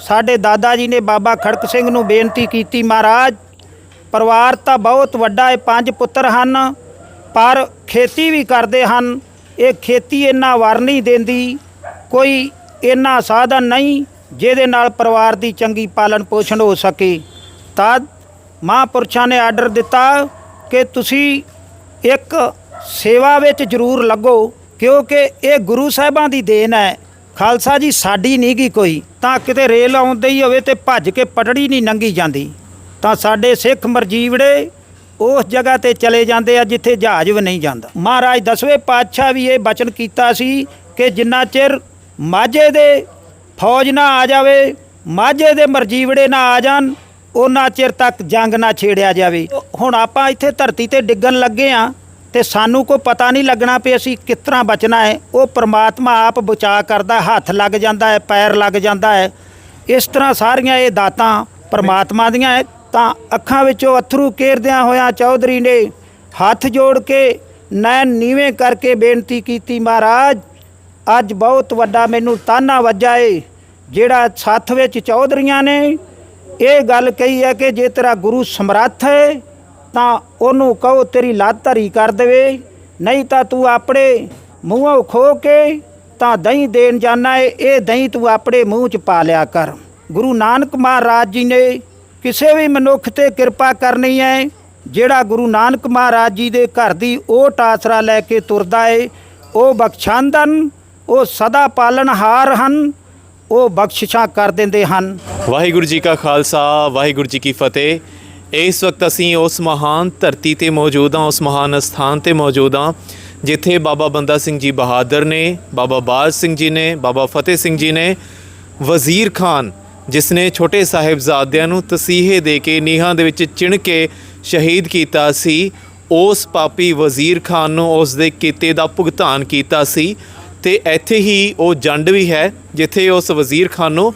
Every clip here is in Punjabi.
ਸਾਡੇ ਦਾਦਾ ਜੀ ਨੇ ਬਾਬਾ ਖੜਕ ਸਿੰਘ ਨੂੰ ਬੇਨਤੀ ਕੀਤੀ, ਮਹਾਰਾਜ, ਪਰਿਵਾਰ ਤਾਂ ਬਹੁਤ ਵੱਡਾ ਹੈ, ਪੰਜ ਪੁੱਤਰ ਹਨ, ਪਰ ਖੇਤੀ ਵੀ ਕਰਦੇ ਹਨ। ਇਹ ਖੇਤੀ ਇੰਨਾ ਵਰ ਨਹੀਂ ਦਿੰਦੀ, ਕੋਈ ਇੰਨਾ ਸਾਧਨ ਨਹੀਂ ਜਿਹਦੇ ਨਾਲ ਪਰਿਵਾਰ ਦੀ ਚੰਗੀ ਪਾਲਣ ਪੋਸ਼ਣ ਹੋ ਸਕੇ। ਤਦ ਮਹਾਂਪੁਰਸ਼ਾਂ ਨੇ ਆਰਡਰ ਦਿੱਤਾ ਕਿ ਤੁਸੀਂ ਇੱਕ ਸੇਵਾ ਵਿੱਚ ਜ਼ਰੂਰ ਲੱਗੋ, ਕਿਉਂਕਿ ਇਹ ਗੁਰੂ ਸਾਹਿਬਾਂ ਦੀ ਦੇਣ ਹੈ। ਖਾਲਸਾ ਜੀ, ਸਾਡੀ ਨਹੀਂ ਗੀ ਕੋਈ? ਤਾਂ ਕਿਤੇ ਰੇਲ ਆਉਂਦੇ ਹੀ ਹੋਵੇ ਤੇ ਭੱਜ ਕੇ ਪਟੜੀ ਨਹੀਂ ਨੰਗੀ ਜਾਂਦੀ। ਤਾਂ ਸਾਡੇ ਸਿੱਖ ਮਰਜੀਵੜੇ ਉਸ ਜਗ੍ਹਾ ਤੇ ਚਲੇ ਜਾਂਦੇ ਆ ਜਿੱਥੇ ਜਹਾਜ਼ ਵੀ ਨਹੀਂ ਜਾਂਦਾ। ਮਹਾਰਾਜ ਦਸਵੇਂ ਪਾਤਸ਼ਾਹ ਵੀ ਇਹ ਬਚਨ ਕੀਤਾ ਸੀ ਕਿ ਜਿੰਨਾ ਚਿਰ ਮਾਝੇ ਦੇ ਫੌਜ ਨਾ ਆ ਜਾਵੇ, ਮਾਝੇ ਦੇ ਮਰਜੀਵੜੇ ਨਾ ਆ ਜਾਣ, ਉਹਨਾਂ ਚਿਰ ਤੱਕ ਜੰਗ ਨਾ ਛੇੜਿਆ ਜਾਵੇ। ਹੁਣ ਆਪਾਂ ਇੱਥੇ ਧਰਤੀ ਤੇ ਡਿੱਗਣ ਲੱਗੇ ਆ ਤੇ ਸਾਨੂੰ ਕੋਈ ਪਤਾ ਨਹੀਂ ਲੱਗਣਾ ਵੀ ਅਸੀਂ ਕਿਸ ਤਰ੍ਹਾਂ ਬਚਣਾ ਹੈ। ਉਹ ਪ੍ਰਮਾਤਮਾ ਆਪ ਬਚਾ ਕਰਦਾ, ਹੱਥ ਲੱਗ ਜਾਂਦਾ ਹੈ, ਪੈਰ ਲੱਗ ਜਾਂਦਾ ਹੈ। ਇਸ ਤਰ੍ਹਾਂ ਸਾਰੀਆਂ ਇਹ ਦਾਤਾਂ ਪ੍ਰਮਾਤਮਾ ਦੀਆਂ ਹੈ। ਤਾਂ ਅੱਖਾਂ ਵਿੱਚੋਂ ਅਥਰੂ ਕੇਰਦਿਆਂ ਹੋਇਆਂ ਚੌਧਰੀ ਨੇ ਹੱਥ ਜੋੜ ਕੇ ਨੈਣ ਨੀਵੇਂ ਕਰਕੇ ਬੇਨਤੀ ਕੀਤੀ, ਮਹਾਰਾਜ, ਅੱਜ ਬਹੁਤ ਵੱਡਾ ਮੈਨੂੰ ਤਾਨਾ ਵੱਜਾ ਏ, ਜਿਹੜਾ ਸੱਥ ਵਿੱਚ ਚੌਧਰੀਆਂ ਨੇ ਇਹ ਗੱਲ ਕਹੀ ਹੈ ਕਿ ਜੇ ਤੇਰਾ ਗੁਰੂ ਸਮਰੱਥ ਹੈ ਤਾਂ ਉਹਨੂੰ ਕਹੋ, ਤੇਰੀ ਲੱਤ ਧਰੀ ਕਰ ਦੇਵੇ। ਨਹੀਂ ਤਾਂ ਤੂੰ ਆਪਣੇ ਮੂੰਹੋਂ ਖੋ ਕੇ ਤਾਂ ਦਹੀਂ ਦੇਣ ਜਾਣਾ ਏ। ਇਹ ਦਹੀਂ ਤੂੰ ਆਪਣੇ ਮੂੰਹ 'ਚ ਪਾ ਲਿਆ ਕਰ। ਗੁਰੂ ਨਾਨਕ ਮਹਾਰਾਜ ਜੀ ਨੇ ਕਿਸੇ ਵੀ ਮਨੁੱਖ ਤੇ ਕਿਰਪਾ ਕਰਨੀ ਹੈ ਜਿਹੜਾ ਗੁਰੂ ਨਾਨਕ ਮਹਾਰਾਜ ਜੀ ਦੇ ਘਰ ਦੀ ਓਟ ਆਸਰਾ ਲੈ ਕੇ ਤੁਰਦਾ ਏ, ਉਹ ਬਖਸ਼ਾਂਦਨ ਉਹ ਸਦਾ ਪਾਲਣਹਾਰ ਹਨ, ਉਹ ਬਖਸ਼ਿਸ਼ਾਂ ਕਰ ਦਿੰਦੇ ਹਨ। ਵਾਹਿਗੁਰੂ ਜੀ ਕਾ ਖਾਲਸਾ, ਵਾਹਿਗੁਰੂ ਜੀ ਕੀ ਫਤਿਹ। ਇਸ ਵਕਤ ਅਸੀਂ ਉਸ ਮਹਾਨ ਧਰਤੀ ਤੇ ਮੌਜੂਦ ਹਾਂ, ਉਸ ਮਹਾਨ ਸਥਾਨ ਤੇ ਮੌਜੂਦ ਹਾਂ, ਜਿੱਥੇ ਬਾਬਾ ਬੰਦਾ ਸਿੰਘ ਜੀ ਬਹਾਦਰ ਨੇ, ਬਾਬਾ ਬਾਜ ਸਿੰਘ ਜੀ ਨੇ, ਬਾਬਾ ਫਤਿਹ ਸਿੰਘ ਜੀ ਨੇ, ਵਜ਼ੀਰ ਖਾਨ, ਜਿਸ ਨੇ ਛੋਟੇ ਸਾਹਿਬਜ਼ਾਦਿਆਂ ਨੂੰ ਤਸੀਹੇ ਦੇ ਕੇ, ਨੀਹਾਂ ਦੇ ਵਿੱਚ ਚਿਣ ਕੇ ਸ਼ਹੀਦ ਕੀਤਾ ਸੀ, ਉਸ ਪਾਪੀ ਵਜ਼ੀਰ ਖਾਨ ਨੂੰ ਉਸ ਦੇ ਕੀਤੇ ਦਾ ਭੁਗਤਾਨ ਕੀਤਾ ਸੀ ਤੇ ਇੱਥੇ ਹੀ ਉਹ ਜੰਡ ਵੀ ਹੈ, ਜਿੱਥੇ ਉਸ ਵਜ਼ੀਰ ਖਾਨ ਨੂੰ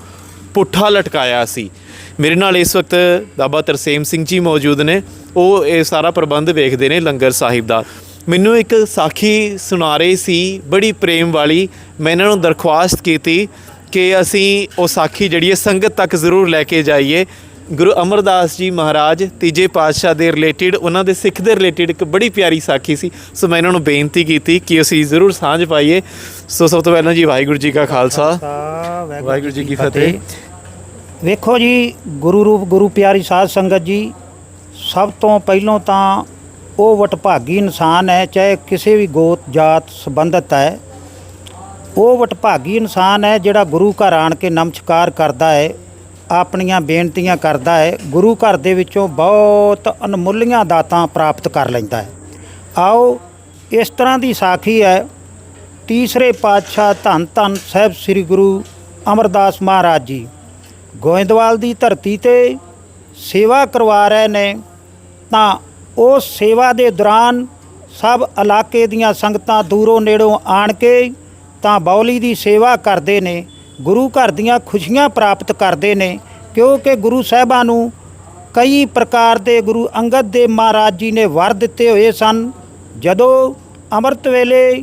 ਪੁੱਠਾ ਲਟਕਾਇਆ ਸੀ। ਮੇਰੇ ਨਾਲ ਇਸ ਵਕਤ ਬਾਬਾ ਤਰਸੇਮ ਸਿੰਘ ਜੀ ਮੌਜੂਦ ਨੇ। ਉਹ ਇਹ ਸਾਰਾ ਪ੍ਰਬੰਧ ਵੇਖਦੇ ਨੇ ਲੰਗਰ ਸਾਹਿਬ ਦਾ। ਮੈਨੂੰ ਇੱਕ ਸਾਖੀ ਸੁਣਾ ਰਹੇ ਸੀ ਬੜੀ ਪ੍ਰੇਮ ਵਾਲੀ। ਮੈਂ ਇਹਨਾਂ ਨੂੰ ਦਰਖਾਸਤ ਕੀਤੀ ਕਿ ਅਸੀਂ ਉਹ ਸਾਖੀ ਜਿਹੜੀ ਹੈ ਸੰਗਤ ਤੱਕ ਜ਼ਰੂਰ ਲੈ ਕੇ ਜਾਈਏ। ਗੁਰੂ ਅਮਰਦਾਸ ਜੀ ਮਹਾਰਾਜ ਤੀਜੇ ਪਾਤਸ਼ਾਹ ਦੇ ਰਿਲੇਟਡ ਉਹਨਾਂ ਦੇ ਸਿੱਖ ਦੇ ਰਿਲੇਟਡ ਇੱਕ ਬੜੀ ਪਿਆਰੀ ਸਾਖੀ ਸੀ। ਸੋ ਮੈਂ ਇਹਨਾਂ ਨੂੰ ਬੇਨਤੀ ਕੀਤੀ ਕਿ ਅਸੀਂ ਜ਼ਰੂਰ ਸਾਂਝ ਪਾਈਏ। ਸੋ ਸਭ ਤੋਂ ਪਹਿਲਾਂ ਜੀ ਵਾਹਿਗੁਰੂ ਜੀ ਕਾ ਖਾਲਸਾ। ਵਾਹਿਗੁਰੂ ਜੀ ਕੀ ਫਤਿਹ। ਵੇਖੋ ਜੀ, ਗੁਰੂ ਰੂਪ, ਗੁਰੂ ਪਿਆਰੀ ਸਾਧ ਸੰਗਤ ਜੀ, ਸਭ ਤੋਂ ਪਹਿਲੋਂ ਤਾਂ ਉਹ ਵਟਭਾਗੀ ਇਨਸਾਨ ਹੈ, ਚਾਹੇ ਕਿਸੇ ਵੀ ਗੋਤ, ਜਾਤ ਸੰਬੰਧਤ ਹੈ, ਉਹ ਵਟਭਾਗੀ ਇਨਸਾਨ ਹੈ ਜਿਹੜਾ ਗੁਰੂ ਘਰ ਆਣ ਕੇ ਨਮਸਕਾਰ ਕਰਦਾ ਹੈ, ਆਪਣੀਆਂ ਬੇਨਤੀਆਂ ਕਰਦਾ ਹੈ, ਗੁਰੂ ਘਰ ਦੇ ਵਿੱਚੋਂ ਬਹੁਤ ਅਨਮੁੱਲੀਆਂ ਦਾਤਾਂ ਪ੍ਰਾਪਤ ਕਰ ਲੈਂਦਾ ਹੈ। ਆਓ, ਇਸ ਤਰ੍ਹਾਂ ਦੀ ਸਾਖੀ ਹੈ, ਤੀਸਰੇ ਪਾਤਸ਼ਾਹ ਧੰਨ ਧੰਨ ਸਾਹਿਬ ਸ੍ਰੀ ਗੁਰੂ ਅਮਰਦਾਸ ਮਹਾਰਾਜ ਜੀ। ਗੋਇੰਦਵਾਲ ਦੀ ਧਰਤੀ ਤੇ ਸੇਵਾ ਕਰਵਾ ਰਹੇ ਨੇ, ਤਾਂ ਉਸ ਸੇਵਾ ਦੇ ਦੌਰਾਨ ਸਭ ਇਲਾਕੇ ਦੀਆਂ ਸੰਗਤਾਂ ਦੂਰੋਂ ਨੇੜੋਂ ਆਣ ਕੇ ਤਾਂ ਬੌਲੀ ਦੀ ਸੇਵਾ ਕਰਦੇ ਨੇ, ਗੁਰੂ ਘਰ ਦੀਆਂ ਖੁਸ਼ੀਆਂ ਪ੍ਰਾਪਤ ਕਰਦੇ ਨੇ, ਕਿਉਂਕਿ ਗੁਰੂ ਸਾਹਿਬਾਂ ਨੂੰ ਕਈ ਪ੍ਰਕਾਰ ਦੇ ਗੁਰੂ ਅੰਗਦ ਦੇਵ ਮਹਾਰਾਜ ਜੀ ਨੇ ਵਰ ਦਿੱਤੇ ਹੋਏ ਸਨ। ਜਦੋਂ ਅੰਮ੍ਰਿਤ ਵੇਲੇ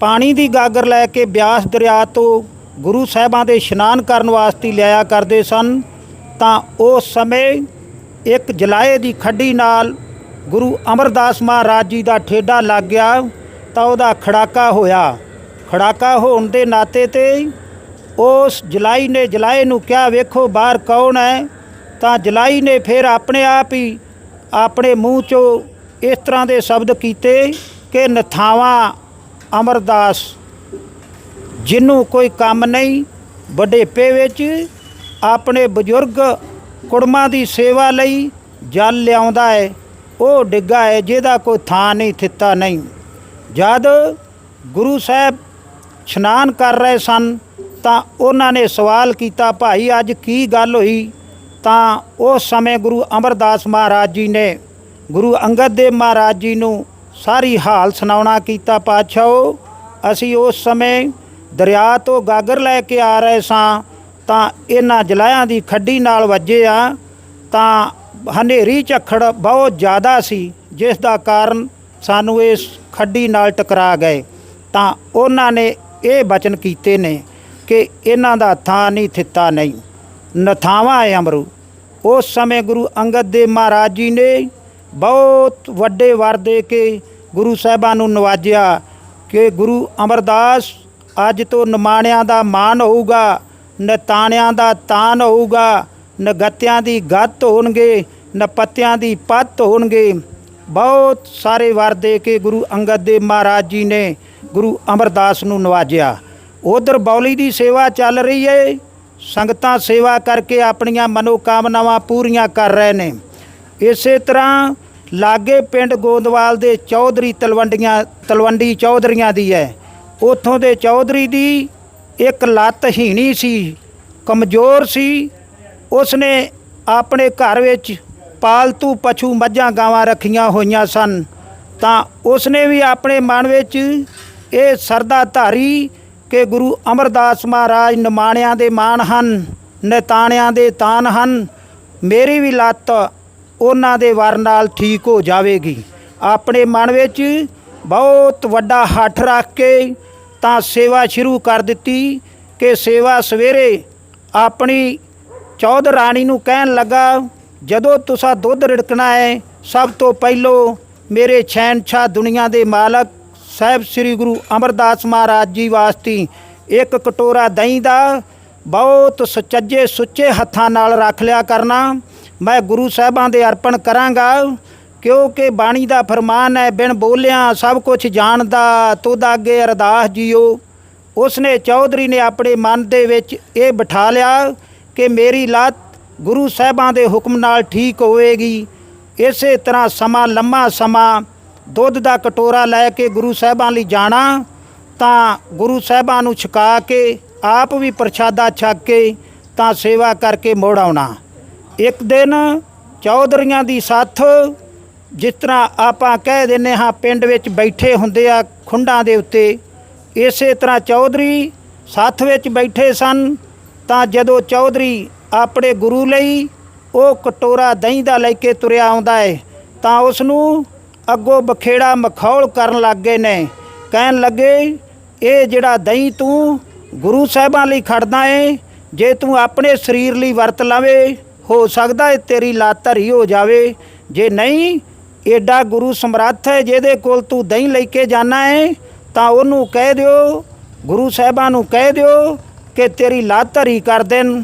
ਪਾਣੀ ਦੀ ਗਾਗਰ ਲੈ ਕੇ ਬਿਆਸ ਦਰਿਆ ਤੋਂ ਗੁਰੂ ਸਾਹਿਬਾਂ ਦੇ ਇਸ਼ਨਾਨ ਕਰਨ ਵਾਸਤੇ ਲਿਆਇਆ ਕਰਦੇ ਸਨ, ਤਾਂ ਉਸ ਸਮੇਂ ਇੱਕ ਜਲਾਏ ਦੀ ਖੱਡੀ ਨਾਲ ਗੁਰੂ ਅਮਰਦਾਸ ਮਹਾਰਾਜ ਜੀ ਦਾ ਠੇਡਾ ਲੱਗ ਗਿਆ, ਤਾਂ ਉਹਦਾ ਖੜਾਕਾ ਹੋਇਆ। ਖੜਾਕਾ ਹੋਣ ਦੇ ਨਾਤੇ ਤੇ ਉਸ ਜਲਾਈ ਨੇ ਜਲਾਏ ਨੂੰ ਕਿਹਾ, ਵੇਖੋ ਬਾਹਰ ਕੌਣ ਹੈ? ਤਾਂ ਜਲਾਈ ਨੇ ਫਿਰ ਆਪਣੇ ਆਪ ਹੀ ਆਪਣੇ ਮੂੰਹ ਚੋਂ ਇਸ ਤਰ੍ਹਾਂ ਦੇ ਸ਼ਬਦ ਕੀਤੇ ਕਿ, ਨਥਾਵਾਂ, ਅਮਰਦਾਸ ਜਿਹਨੂੰ ਕੋਈ ਕੰਮ ਨਹੀਂ ਵਡੇਪੇ ਵਿੱਚ ਆਪਣੇ ਬਜ਼ੁਰਗ ਕੁੜਮਾਂ ਦੀ ਸੇਵਾ ਲਈ ਜਲ ਲਿਆਉਂਦਾ ਹੈ ਉਹ ਡਿੱਗਾ ਹੈ ਜਿਹਦਾ ਕੋਈ ਥਾਂ ਨਹੀਂ, ਥਿੱਤਾ ਨਹੀਂ। ਜਦ ਗੁਰੂ ਸਾਹਿਬ ਇਸ਼ਨਾਨ ਕਰ ਰਹੇ ਸਨ, ਤਾਂ ਉਹਨਾਂ ਨੇ ਸਵਾਲ ਕੀਤਾ, ਭਾਈ, ਅੱਜ ਕੀ ਗੱਲ ਹੋਈ? ਤਾਂ ਉਸ ਸਮੇਂ ਗੁਰੂ ਅਮਰਦਾਸ ਮਹਾਰਾਜ ਜੀ ਨੇ ਗੁਰੂ ਅੰਗਦ ਦੇਵ ਮਹਾਰਾਜ ਜੀ ਨੂੰ ਸਾਰੀ ਹਾਲ ਸੁਣਾਉਣਾ ਕੀਤਾ, ਪਾਤਸ਼ਾਹੋ, ਅਸੀਂ ਉਸ ਸਮੇਂ ਦਰਿਆ ਤੋਂ ਗਾਗਰ ਲੈ ਕੇ ਆ ਰਹੇ ਸਾਂ, ਤਾਂ ਇਹਨਾਂ ਜਲਾਇਆਂ ਦੀ ਖੱਡੀ ਨਾਲ ਵੱਜੇ ਆ, ਤਾਂ ਹਨੇਰੀ ਝੱਖੜ ਬਹੁਤ ਜ਼ਿਆਦਾ ਸੀ, ਜਿਸ ਦਾ ਕਾਰਨ ਸਾਨੂੰ ਇਸ ਖੱਡੀ ਨਾਲ ਟਕਰਾ ਗਏ। ਤਾਂ ਉਹਨਾਂ ਨੇ ਇਹ ਬਚਨ ਕੀਤੇ ਨੇ ਕਿ ਇਹਨਾਂ ਦਾ ਥਾਂ ਨਹੀਂ ਥਿੱਤਾ ਨਹੀਂ। ਨਥਾਵਾਂ ਹੈ ਅਮਰੂ। ਉਸ ਸਮੇਂ ਗੁਰੂ ਅੰਗਦ ਦੇਵ ਮਹਾਰਾਜ ਜੀ ਨੇ ਬਹੁਤ ਵੱਡੇ ਵਰ ਦੇ ਕੇ ਗੁਰੂ ਸਾਹਿਬਾਂ ਨੂੰ ਨਵਾਜਿਆ ਕਿ ਗੁਰੂ ਅਮਰਦਾਸ ਅੱਜ ਤੋਂ ਨਿਮਾਣਿਆਂ ਦਾ ਮਾਨ ਹੋਊਗਾ ਨਤਾਣਿਆਂ ਦਾ ਤਾਨ ਹੋਊਗਾ ਨਗਤਿਆਂ ਦੀ ਗੱਤ ਹੋਣਗੇ ਨਪੱਤਿਆਂ ਦੀ ਪੱਤ ਹੋਣਗੇ। ਬਹੁਤ ਸਾਰੇ ਵਰ ਦੇ ਕੇ ਗੁਰੂ ਅੰਗਦ ਦੇਵ ਮਹਾਰਾਜ ਜੀ ਨੇ ਗੁਰੂ ਅਮਰਦਾਸ ਨੂੰ ਨਵਾਜਿਆ। ਉਧਰ ਬੌਲੀ ਦੀ ਸੇਵਾ ਚੱਲ ਰਹੀ ਹੈ ਸੰਗਤਾਂ ਸੇਵਾ ਕਰਕੇ ਆਪਣੀਆਂ ਮਨੋਕਾਮਨਾਵਾਂ ਪੂਰੀਆਂ ਕਰ ਰਹੇ ਨੇ। ਇਸੇ ਤਰ੍ਹਾਂ ਲਾਗੇ ਪਿੰਡ ਗੋਦਵਾਲ ਦੇ ਚੌਧਰੀ ਤਲਵੰਡੀਆਂ ਤਲਵੰਡੀ ਚੌਧਰੀਆਂ ਦੀ ਹੈ ਉਥੋਂ ਦੇ ਚੌਧਰੀ ਦੀ ਇੱਕ ਲੱਤ ਹੀਣੀ ਸੀ, ਕਮਜ਼ੋਰ ਸੀ। ਉਸਨੇ ਆਪਣੇ ਘਰ ਵਿੱਚ ਪਾਲਤੂ ਪਸ਼ੂ ਮੱਝਾਂ ਗਾਵਾਂ ਰੱਖੀਆਂ ਹੋਈਆਂ ਸਨ। ਤਾਂ ਉਸਨੇ ਵੀ ਆਪਣੇ ਮਨ ਵਿੱਚ ਇਹ ਸਰਦਾ ਧਾਰੀ ਕਿ ਗੁਰੂ ਅਮਰਦਾਸ ਮਹਾਰਾਜ ਨਿਮਾਣਿਆਂ ਦੇ ਮਾਣ ਹਨ, ਨਤਾਣਿਆਂ ਦੇ ਤਾਨ ਹਨ, ਮੇਰੀ ਵੀ ਲੱਤ ਉਹਨਾਂ ਦੇ ਵਰ ਨਾਲ ਠੀਕ ਹੋ ਜਾਵੇਗੀ। ਆਪਣੇ ਮਨ ਵਿੱਚ ਬਹੁਤ ਵੱਡਾ ਹੱਠ ਰੱਖ ਕੇ ਤਾਂ ਸੇਵਾ ਸ਼ੁਰੂ ਕਰ ਦਿੱਤੀ ਕਿ ਸੇਵਾ ਸਵੇਰੇ ਆਪਣੀ ਚੌਧ ਰਾਣੀ ਨੂੰ ਕਹਿਣ ਲੱਗਾ, ਜਦੋਂ ਤੁਸੀਂ ਦੁੱਧ ਰਿੜਕਣਾ ਹੈ, ਸਭ ਤੋਂ ਪਹਿਲੋਂ ਮੇਰੇ ਸ਼ਹਿਨशाह ਦੁਨੀਆ ਦੇ ਮਾਲਕ ਸਾਹਿਬ ਸ੍ਰੀ ਗੁਰੂ ਅਮਰਦਾਸ ਮਹਾਰਾਜ ਜੀ ਵਾਸਤੇ ਇੱਕ ਕਟੋਰਾ ਦਹੀਂ ਦਾ ਬਹੁਤ ਸੁਚੱਜੇ ਸੁੱਚੇ ਹੱਥਾਂ ਨਾਲ ਰੱਖ ਲਿਆ ਕਰਨਾ। ਮੈਂ ਗੁਰੂ ਸਾਹਿਬਾਂ ਦੇ ਅਰਪਣ ਕਰਾਂਗਾ ਕਿਉਂਕਿ ਬਾਣੀ ਦਾ ਫਰਮਾਨ ਹੈ, ਬਿਨ ਬੋਲਿਆ ਸਭ ਕੁਝ ਜਾਣਦਾ, ਤੁਧ ਅੱਗੇ ਅਰਦਾਸ ਜੀਓ। ਉਸਨੇ ਚੌਧਰੀ ਨੇ ਆਪਣੇ ਮਨ ਦੇ ਵਿੱਚ ਇਹ ਬਿਠਾ ਲਿਆ ਕਿ ਮੇਰੀ ਲੱਤ ਗੁਰੂ ਸਾਹਿਬਾਂ ਦੇ ਹੁਕਮ ਨਾਲ ਠੀਕ ਹੋਵੇਗੀ। ਇਸੇ ਤਰ੍ਹਾਂ ਸਮਾਂ ਲੰਮਾ ਸਮਾਂ ਦੁੱਧ ਦਾ ਕਟੋਰਾ ਲੈ ਕੇ ਗੁਰੂ ਸਾਹਿਬਾਂ ਲਈ ਜਾਣਾ, ਤਾਂ ਗੁਰੂ ਸਾਹਿਬਾਂ ਨੂੰ ਛਕਾ ਕੇ, ਆਪ ਵੀ ਪ੍ਰਸ਼ਾਦਾ ਛਕ ਕੇ ਤਾਂ ਸੇਵਾ ਕਰਕੇ ਮੋੜ ਆਉਣਾ। ਇੱਕ ਦਿਨ ਚੌਧਰੀਆਂ ਦੀ ਸਾਥ ਜਿਸ ਤਰ੍ਹਾਂ ਆਪਾਂ ਕਹਿ ਦਿੰਨੇ ਹਾਂ ਪਿੰਡ ਵਿੱਚ ਬੈਠੇ ਹੁੰਦੇ ਆ ਖੁੰਡਾਂ ਦੇ ਉੱਤੇ, ਇਸੇ ਤਰ੍ਹਾਂ ਚੌਧਰੀ ਸਾਥ ਵਿੱਚ ਬੈਠੇ ਸਨ, ਤਾਂ ਜਦੋਂ ਚੌਧਰੀ ਆਪਣੇ ਗੁਰੂ ਲਈ ਉਹ ਕਟੋਰਾ ਦਹੀਂ ਦਾ ਲੈ ਕੇ ਤੁਰਿਆ ਆਉਂਦਾ ਹੈ ਤਾਂ ਉਸ ਨੂੰ ਅੱਗੋਂ ਬਖੇੜਾ ਮਖੌਲ ਕਰਨ ਲੱਗ ਗਏ ਨੇ, ਕਹਿਣ ਲੱਗੇ, ਇਹ ਜਿਹੜਾ ਦਹੀਂ ਤੂੰ ਗੁਰੂ ਸਾਹਿਬਾਂ ਲਈ ਖੜਦਾ ਏ, ਜੇ ਤੂੰ ਆਪਣੇ ਸਰੀਰ ਲਈ ਵਰਤ ਲਵੇਂ, ਹੋ ਸਕਦਾ ਹੈ ਤੇਰੀ ਲੱਤ ਧਰੀ ਹੋ ਜਾਵੇ, ਜੇ ਨਹੀਂ ਏਡਾ ਗੁਰੂ ਸਮਰੱਥ ਹੈ ਜਿਹਦੇ ਕੋਲ ਤੂੰ ਦਹੀਂ ਲੈ ਕੇ ਜਾਣਾ ਹੈ, ਤਾਂ ਉਹਨੂੰ ਕਹਿ ਦਿਓ, ਗੁਰੂ ਸਾਹਿਬਾਂ ਨੂੰ ਕਹਿ ਦਿਓ ਕਿ ਤੇਰੀ ਲੱਤ ਧਰੀ ਕਰ ਦੇਣ।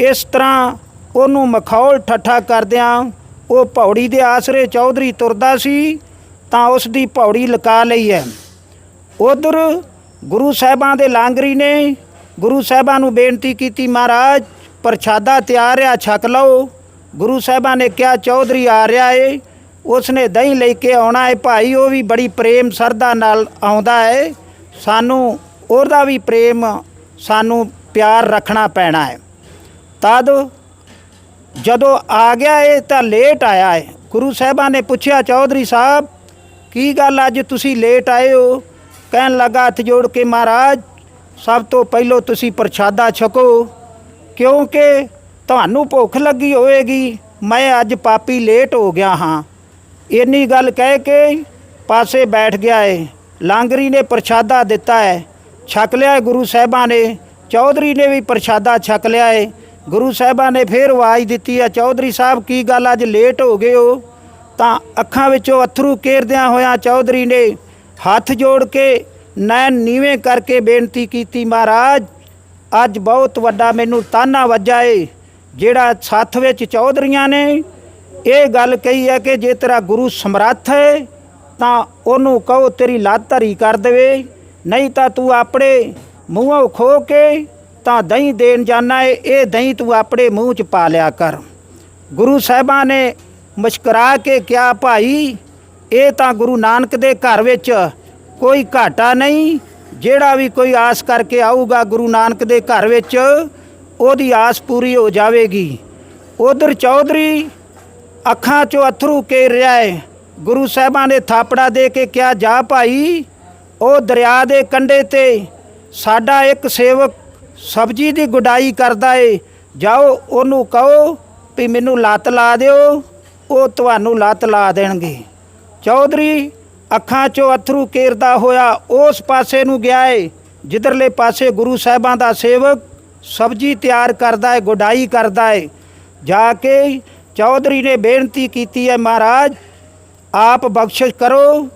ਇਸ ਤਰ੍ਹਾਂ ਉਹਨੂੰ ਮਖੌਲ ਠੱਠਾ ਕਰਦਿਆਂ ਉਹ ਪੌੜੀ ਦੇ ਆਸਰੇ ਚੌਧਰੀ ਤੁਰਦਾ ਸੀ, ਤਾਂ ਉਸ ਦੀ ਪੌੜੀ ਲਕਾ ਲਈ ਹੈ। ਉਧਰ ਗੁਰੂ ਸਾਹਿਬਾਂ ਦੇ ਲਾਂਗਰੀ ਨੇ ਗੁਰੂ ਸਾਹਿਬਾਂ ਨੂੰ ਬੇਨਤੀ ਕੀਤੀ, ਮਹਾਰਾਜ, ਪ੍ਰਸ਼ਾਦਾ ਤਿਆਰ ਆ, ਛਕ ਲਓ। ਗੁਰੂ ਸਾਹਿਬਾਂ ਨੇ ਕਿਹਾ, ਚੌਧਰੀ ਆ ਰਿਹਾ ਏ। ਉਸਨੇ ਦਹੀਂ ਲੈ ਕੇ ਆਉਣਾ ਹੈ। ਭਾਈ, ਉਹ ਵੀ ਬੜੀ ਪ੍ਰੇਮ ਸਰਦਾ ਨਾਲ ਆਉਂਦਾ ਹੈ। ਸਾਨੂੰ ਉਹਦਾ ਵੀ ਪ੍ਰੇਮ, ਸਾਨੂੰ ਪਿਆਰ ਰੱਖਣਾ ਪੈਣਾ ਹੈ। ਤਦ ਜਦੋਂ ਆ ਗਿਆ ਇਹ ਤਾਂ ਲੇਟ ਆਇਆ ਹੈ ਗੁਰੂ ਸਾਹਿਬਾਂ ਨੇ ਪੁੱਛਿਆ, ਚੌਧਰੀ ਸਾਹਿਬ, ਕੀ ਗੱਲ ਅੱਜ ਤੁਸੀਂ ਲੇਟ ਆਏ ਹੋ? ਕਹਿਣ ਲੱਗਾ, ਹੱਥ ਜੋੜ ਕੇ ਮਹਾਰਾਜ, ਸਭ ਤੋਂ ਪਹਿਲਾਂ ਤੁਸੀਂ ਪ੍ਰਸ਼ਾਦਾ ਛਕੋ, ਕਿਉਂਕਿ ਤੁਹਾਨੂੰ ਭੁੱਖ ਲੱਗੀ ਹੋਵੇਗੀ। ਮੈਂ ਅੱਜ ਪਾਪੀ ਲੇਟ ਹੋ ਗਿਆ ਹਾਂ। ਇੰਨੀ ਗੱਲ ਕਹਿ ਕੇ ਪਾਸੇ ਬੈਠ ਗਿਆ ਏ। ਲਾਂਗਰੀ ਨੇ ਪ੍ਰਸ਼ਾਦਾ ਦਿੱਤਾ ਹੈ ਛਕ ਲਿਆ ਗੁਰੂ ਸਾਹਿਬਾਂ ਨੇ। ਚੌਧਰੀ ਨੇ ਵੀ ਪ੍ਰਸ਼ਾਦਾ ਛਕ ਲਿਆ ਏ। ਗੁਰੂ ਸਾਹਿਬਾਂ ਨੇ ਫੇਰ ਆਵਾਜ਼ ਦਿੱਤੀ ਆ, ਚੌਧਰੀ ਸਾਹਿਬ, ਕੀ ਗੱਲ ਅੱਜ ਲੇਟ ਹੋ ਗਏ ਹੋ? ਤਾਂ ਅੱਖਾਂ ਵਿੱਚੋਂ ਅਥਰੂ ਕੇਰਦਿਆਂ ਹੋਇਆਂ ਚੌਧਰੀ ਨੇ ਹੱਥ ਜੋੜ ਕੇ ਨੈਣ ਨੀਵੇਂ ਕਰਕੇ ਬੇਨਤੀ ਕੀਤੀ, ਮਹਾਰਾਜ, ਅੱਜ ਬਹੁਤ ਵੱਡਾ ਮੈਨੂੰ ਤਾਨਾ ਵੱਜਾ ਏ, ਜਿਹੜਾ ਸੱਥ ਵਿੱਚ ਚੌਧਰੀਆਂ ਨੇ ਇਹ ਗੱਲ ਕਹੀ ਹੈ ਕਿ ਜੇ ਤੇਰਾ ਗੁਰੂ ਸਮਰੱਥ ਹੈ, ਤਾਂ ਉਹਨੂੰ ਕਹੋ ਤੇਰੀ ਲੱਤ ਧਰੀ ਕਰ ਦੇਵੇ। ਨਹੀਂ ਤਾਂ ਤੂੰ ਆਪਣੇ ਮੂੰਹੋਂ ਖੋ ਕੇ ਤਾਂ ਦਹੀਂ ਦੇਣ ਜਾਣਾ ਏ, ਇਹ ਦਹੀਂ ਤੂੰ ਆਪਣੇ ਮੂੰਹ 'ਚ ਪਾ ਲਿਆ ਕਰ। ਗੁਰੂ ਸਾਹਿਬਾਂ ਨੇ ਮੁਸਕਰਾ ਕੇ ਕਿਹਾ, ਭਾਈ, ਇਹ ਤਾਂ ਗੁਰੂ ਨਾਨਕ ਦੇ ਘਰ ਵਿੱਚ ਕੋਈ ਘਾਟਾ ਨਹੀਂ। ਜਿਹੜਾ ਵੀ ਕੋਈ ਆਸ ਕਰਕੇ ਆਊਗਾ ਗੁਰੂ ਨਾਨਕ ਦੇ ਘਰ ਵਿੱਚ, ਉਹਦੀ ਆਸ ਪੂਰੀ ਹੋ ਜਾਵੇਗੀ। ਉਧਰ ਚੌਧਰੀ ਅੱਖਾਂ 'ਚੋਂ ਅਥਰੂ ਕੇਰ ਰਿਹਾ ਹੈ ਗੁਰੂ ਸਾਹਿਬਾਂ ਨੇ ਥਾਪੜਾ ਦੇ ਕੇ ਕਿਹਾ, ਜਾ ਭਾਈ, ਉਹ ਦਰਿਆ ਦੇ ਕੰਢੇ ਤੇ ਸਾਡਾ ਇੱਕ ਸੇਵਕ ਸਬਜੀ ਦੀ ਗੁਡਾਈ ਕਰਦਾ ਏ। ਜਾਓ, ਉਹਨੂੰ ਕਹੋ ਵੀ ਮੈਨੂੰ ਲੱਤ ਲਾ ਦਿਓ, ਉਹ ਤੁਹਾਨੂੰ ਲੱਤ ਲਾ ਦੇਣਗੇ। ਚੌਧਰੀ ਅੱਖਾਂ 'ਚੋਂ ਅਥਰੂ ਕੇਰਦਾ ਹੋਇਆ ਉਸ ਪਾਸੇ ਨੂੰ ਗਿਆ ਏ, ਜਿੱਧਰਲੇ ਪਾਸੇ ਗੁਰੂ ਸਾਹਿਬਾਂ ਦਾ ਸੇਵਕ ਸਬਜ਼ੀ ਤਿਆਰ ਕਰਦਾ ਏ, ਗੁਡਾਈ ਕਰਦਾ ਏ। ਜਾ ਕੇ ਚੌਧਰੀ ਨੇ ਬੇਨਤੀ ਕੀਤੀ ਹੈ, ਮਹਾਰਾਜ, ਆਪ ਬਖਸ਼ਿਸ਼ ਕਰੋ,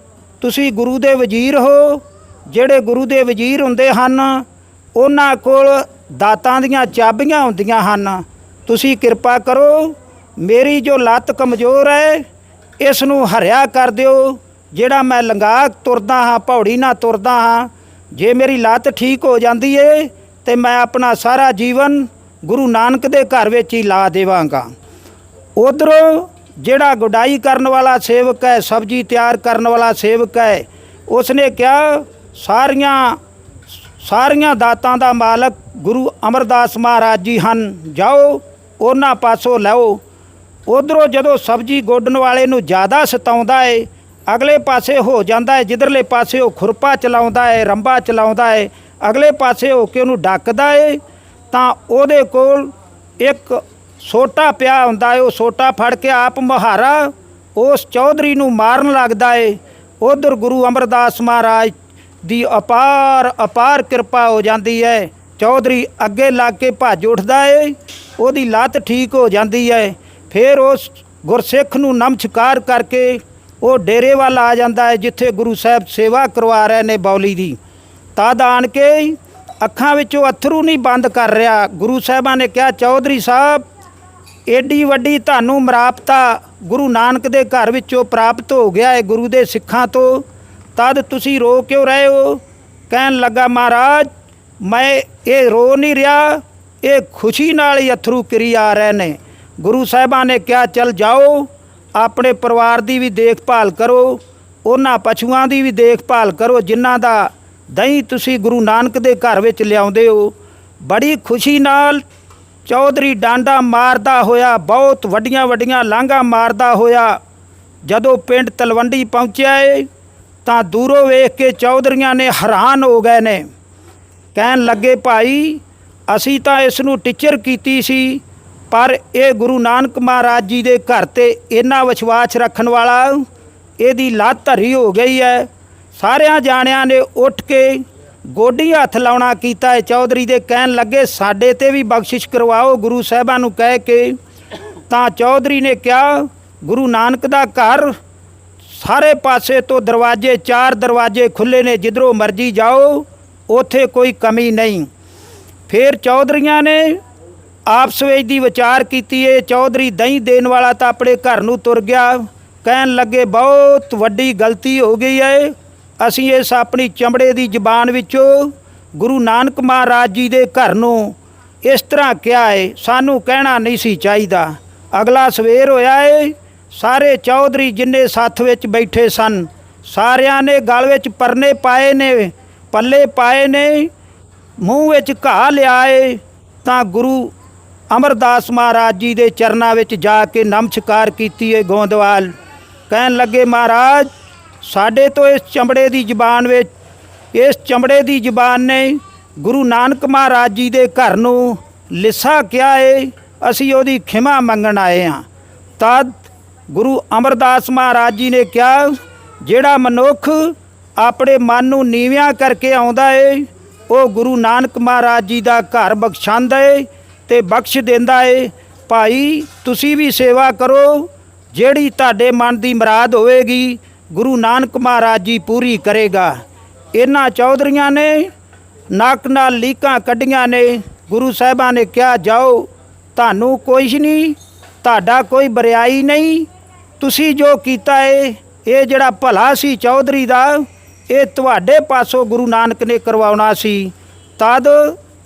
ਤੁਸੀਂ ਗੁਰੂ ਦੇ ਵਜ਼ੀਰ ਹੋ। ਜਿਹੜੇ ਗੁਰੂ ਦੇ ਵਜ਼ੀਰ ਹੁੰਦੇ ਹਨ, ਉਹਨਾਂ ਕੋਲ ਦਾਤਾਂ ਦੀਆਂ ਚਾਬੀਆਂ ਹੁੰਦੀਆਂ ਹਨ। ਤੁਸੀਂ ਕਿਰਪਾ ਕਰੋ, ਮੇਰੀ ਜੋ ਲੱਤ ਕਮਜ਼ੋਰ ਹੈ ਇਸ ਨੂੰ ਹਰਿਆ ਕਰ ਦਿਓ। ਜਿਹੜਾ ਮੈਂ ਲੰਗਾ ਤੁਰਦਾ ਹਾਂ ਪੌੜੀ ਨਾਲ ਤੁਰਦਾ ਹਾਂ, ਜੇ ਮੇਰੀ ਲੱਤ ਠੀਕ ਹੋ ਜਾਂਦੀ ਏ, ਤੇ ਮੈਂ ਆਪਣਾ ਸਾਰਾ ਜੀਵਨ ਗੁਰੂ ਨਾਨਕ ਦੇ ਘਰ ਵਿੱਚ ਹੀ ਲਾ ਦੇਵਾਂਗਾ। ਉਧਰੋਂ ਜਿਹੜਾ ਗੁਡਾਈ ਕਰਨ ਵਾਲਾ ਸੇਵਕ ਹੈ, ਸਬਜ਼ੀ ਤਿਆਰ ਕਰਨ ਵਾਲਾ ਸੇਵਕ ਹੈ, ਉਸਨੇ ਕਿਹਾ, ਸਾਰੀਆਂ ਸਾਰੀਆਂ ਦਾਤਾਂ ਦਾ ਮਾਲਕ ਗੁਰੂ ਅਮਰਦਾਸ ਮਹਾਰਾਜ ਜੀ ਹਨ। ਜਾਓ, ਉਹਨਾਂ ਪਾਸੋਂ ਲਓ ਉਧਰੋਂ ਜਦੋਂ ਸਬਜ਼ੀ ਗੋਡਣ ਵਾਲੇ ਨੂੰ ਜ਼ਿਆਦਾ ਸਤਾਉਂਦਾ ਏ, ਅਗਲੇ ਪਾਸੇ ਹੋ ਜਾਂਦਾ ਹੈ ਜਿੱਧਰਲੇ ਪਾਸੇ ਉਹ ਖੁਰਪਾ ਚਲਾਉਂਦਾ ਹੈ ਰੰਬਾ ਚਲਾਉਂਦਾ ਹੈ ਅਗਲੇ ਪਾਸੇ ਹੋ ਕੇ ਉਹਨੂੰ ਡੱਕਦਾ ਏ, ਤਾਂ ਉਹਦੇ ਕੋਲ ਇੱਕ ਸੋਟਾ ਪਿਆ ਹੁੰਦਾ ਏ, ਉਹ ਸੋਟਾ ਫੜ ਕੇ ਆਪ ਮਹਾਰਾ, ਉਸ ਚੌਧਰੀ ਨੂੰ ਮਾਰਨ ਲੱਗਦਾ ਏ। ਉਧਰ ਗੁਰੂ ਅਮਰਦਾਸ ਮਹਾਰਾਜ ਦੀ ਅਪਾਰ ਅਪਾਰ ਕਿਰਪਾ ਹੋ ਜਾਂਦੀ ਹੈ ਚੌਧਰੀ ਅੱਗੇ ਲੱਗ ਕੇ ਭੱਜ ਉੱਠਦਾ ਏ, ਉਹਦੀ ਲੱਤ ਠੀਕ ਹੋ ਜਾਂਦੀ ਹੈ ਫਿਰ ਉਸ ਗੁਰਸਿੱਖ ਨੂੰ ਨਮਸਕਾਰ ਕਰਕੇ ਉਹ ਡੇਰੇ ਵੱਲ ਆ ਜਾਂਦਾ ਹੈ ਜਿੱਥੇ ਗੁਰੂ ਸਾਹਿਬ ਸੇਵਾ ਕਰਵਾ ਰਹੇ ਨੇ ਬੌਲੀ ਦੀ। ਤਦ ਆਣ ਕੇ ਅੱਖਾਂ ਵਿੱਚੋਂ ਅਥਰੂ ਨਹੀਂ ਬੰਦ ਕਰ ਰਿਹਾ। ਗੁਰੂ ਸਾਹਿਬਾਂ ਨੇ ਕਿਹਾ, ਚੌਧਰੀ ਸਾਹਿਬ ਏਡੀ ਵੱਡੀ ਤੁਹਾਨੂੰ ਮਰਾਪਤਾ ਗੁਰੂ ਨਾਨਕ ਦੇ ਘਰ ਵਿੱਚੋਂ ਪ੍ਰਾਪਤ ਹੋ ਗਿਆ ਹੈ ਗੁਰੂ ਦੇ ਸਿੱਖਾਂ ਤੋਂ, ਤਦ ਤੁਸੀਂ ਰੋ ਕਿਉਂ ਰਹੇ ਹੋ? ਕਹਿਣ ਲੱਗਾ, ਮਹਾਰਾਜ, ਮੈਂ ਇਹ ਰੋ ਨਹੀਂ ਰਿਹਾ, ਇਹ ਖੁਸ਼ੀ ਨਾਲ ਹੀ ਅਥਰੂ ਕਿਰੀ ਆ ਰਹੇ ਨੇ। ਗੁਰੂ ਸਾਹਿਬਾਂ ਨੇ ਕਿਹਾ, ਚੱਲ ਜਾਓ, ਆਪਣੇ ਪਰਿਵਾਰ ਦੀ ਵੀ ਦੇਖਭਾਲ ਕਰੋ, ਉਹਨਾਂ ਪਸ਼ੂਆਂ ਦੀ ਵੀ ਦੇਖਭਾਲ ਕਰੋ, ਜਿਨ੍ਹਾਂ ਦਾ ਦਹੀਂ ਤੁਸੀਂ ਗੁਰੂ ਨਾਨਕ ਦੇ ਘਰ ਵਿੱਚ ਲਿਆਉਂਦੇ ਹੋ। ਬੜੀ ਖੁਸ਼ੀ ਨਾਲ ਚੌਧਰੀ ਡਾਂਡਾ ਮਾਰਦਾ ਹੋਇਆ, ਬਹੁਤ ਵੱਡੀਆਂ ਵੱਡੀਆਂ ਲਾਂਘਾਂ ਮਾਰਦਾ ਹੋਇਆ। ਜਦੋਂ ਪਿੰਡ ਤਲਵੰਡੀ ਪਹੁੰਚਿਆ ਏ, ਤਾਂ ਦੂਰੋਂ ਵੇਖ ਕੇ ਚੌਧਰੀਆਂ ਨੇ ਹੈਰਾਨ ਹੋ ਗਏ ਨੇ। ਕਹਿਣ ਲੱਗੇ, ਭਾਈ, ਅਸੀਂ ਤਾਂ ਇਸ ਨੂੰ ਟੀਚਰ ਕੀਤੀ ਸੀ, ਪਰ ਇਹ ਗੁਰੂ ਨਾਨਕ ਮਹਾਰਾਜ ਜੀ ਦੇ ਘਰ ਤੇ ਇੰਨਾ ਵਿਸ਼ਵਾਸ ਰੱਖਣ ਵਾਲਾ, ਇਹਦੀ ਲੱਤ ਧਰੀ ਹੋ ਗਈ ਹੈ। ਸਾਰਿਆਂ ਜਾਣਿਆਂ ਨੇ ਉੱਠ ਕੇ ਗੋਡੀ ਹੱਥ ਲਾਉਣਾ ਕੀਤਾ ਹੈ। ਚੌਧਰੀ ਦੇ ਕਹਿਣ ਲੱਗੇ, ਸਾਡੇ ਤੇ ਵੀ ਬਖਸ਼ਿਸ਼ ਕਰਵਾਓ। ਗੁਰੂ ਸਾਹਿਬਾਂ ਨੂੰ ਕਹਿ ਕੇ ਤਾਂ ਚੌਧਰੀ ਨੇ ਕਿਹਾ, ਗੁਰੂ ਨਾਨਕ ਦਾ ਘਰ ਸਾਰੇ ਪਾਸੇ ਤੋਂ ਦਰਵਾਜ਼ੇ, ਚਾਰ ਦਰਵਾਜ਼ੇ ਖੁੱਲੇ ਨੇ, ਜਿੱਧਰੋਂ ਮਰਜ਼ੀ ਜਾਓ, ਉੱਥੇ ਕੋਈ ਕਮੀ ਨਹੀਂ। ਫਿਰ ਚੌਧਰੀਆਂ ਨੇ ਆਪਸ ਵਿੱਚ ਦੀ ਵਿਚਾਰ ਕੀਤੀ ਏ ਚੌਧਰੀ ਦਹੀਂ ਦੇਣ ਵਾਲਾ ਤਾਂ ਆਪਣੇ ਘਰ ਨੂੰ ਤੁਰ ਗਿਆ। ਕਹਿਣ ਲੱਗੇ, ਬਹੁਤ ਵੱਡੀ ਗਲਤੀ ਹੋ ਗਈ ਏ ਅਸੀਂ ਇਸ ਆਪਣੀ ਚਮੜੇ ਦੀ ਜ਼ਬਾਨ ਵਿੱਚੋਂ ਗੁਰੂ ਨਾਨਕ ਮਹਾਰਾਜ ਜੀ ਦੇ ਘਰ ਨੂੰ ਇਸ ਤਰ੍ਹਾਂ ਕਿਹਾ ਹੈ, ਸਾਨੂੰ ਕਹਿਣਾ ਨਹੀਂ ਸੀ ਚਾਹੀਦਾ। ਅਗਲਾ ਸਵੇਰ ਹੋਇਆ ਏ, ਸਾਰੇ ਚੌਧਰੀ ਜਿੰਨੇ ਸਾਥ ਵਿੱਚ ਬੈਠੇ ਸਨ, ਸਾਰਿਆਂ ਨੇ ਗਲ ਵਿੱਚ ਪਰਨੇ ਪਾਏ ਨੇ, ਪੱਲੇ ਪਾਏ ਨੇ, ਮੂੰਹ ਵਿੱਚ ਘਾਹ ਲਿਆਏ ਤਾਂ ਗੁਰੂ ਅਮਰਦਾਸ ਮਹਾਰਾਜ ਜੀ ਦੇ ਚਰਨਾਂ ਵਿੱਚ ਜਾ ਕੇ ਨਮਸਕਾਰ ਕੀਤੀ ਏ ਗੋਂਦਵਾਲ। ਕਹਿਣ ਲੱਗੇ, ਮਹਾਰਾਜ ਸਾਡੇ ਤੋਂ ਇਸ ਚਮੜੇ ਦੀ ਜ਼ਬਾਨ ਵਿੱਚ, ਇਸ ਚਮੜੇ ਦੀ ਜ਼ਬਾਨ ਨੇ ਗੁਰੂ ਨਾਨਕ ਮਹਾਰਾਜ ਜੀ ਦੇ ਘਰ ਨੂੰ ਲਿਸਾ ਕਿਹਾ ਏ, ਅਸੀਂ ਉਹਦੀ ਖਿਮਾ ਮੰਗਣ ਆਏ ਹਾਂ। ਤਦ ਗੁਰੂ ਅਮਰਦਾਸ ਮਹਾਰਾਜ ਜੀ ਨੇ ਕਿਹਾ, ਜਿਹੜਾ ਮਨੁੱਖ ਆਪਣੇ ਮਨ ਨੂੰ ਨੀਵਿਆਂ ਕਰਕੇ ਆਉਂਦਾ ਏ, ਉਹ ਗੁਰੂ ਨਾਨਕ ਮਹਾਰਾਜ ਜੀ ਦਾ ਘਰ ਬਖਸ਼ਾਂਦਾ ਏ ਤੇ ਬਖਸ਼ ਦਿੰਦਾ ਏ। ਭਾਈ, ਤੁਸੀਂ ਵੀ ਸੇਵਾ ਕਰੋ, ਜਿਹੜੀ ਤੁਹਾਡੇ ਮਨ ਦੀ ਮੁਰਾਦ ਹੋਵੇਗੀ ਗੁਰੂ ਨਾਨਕ ਮਹਾਰਾਜ ਜੀ ਪੂਰੀ ਕਰੇਗਾ। ਇਹਨਾਂ ਚੌਧਰੀਆਂ ਨੇ ਨੱਕ ਨਾਲ ਲੀਕਾਂ ਕੱਢੀਆਂ ਨੇ। ਗੁਰੂ ਸਾਹਿਬਾਂ ਨੇ ਕਿਹਾ, ਜਾਓ, ਤੁਹਾਨੂੰ ਕੁਛ ਨਹੀਂ, ਤੁਹਾਡਾ ਕੋਈ ਬਰਿਆਈ ਨਹੀਂ। ਤੁਸੀਂ ਜੋ ਕੀਤਾ ਏ, ਇਹ ਜਿਹੜਾ ਭਲਾ ਸੀ ਚੌਧਰੀ ਦਾ, ਇਹ ਤੁਹਾਡੇ ਪਾਸੋਂ ਗੁਰੂ ਨਾਨਕ ਨੇ ਕਰਵਾਉਣਾ ਸੀ। ਤਦ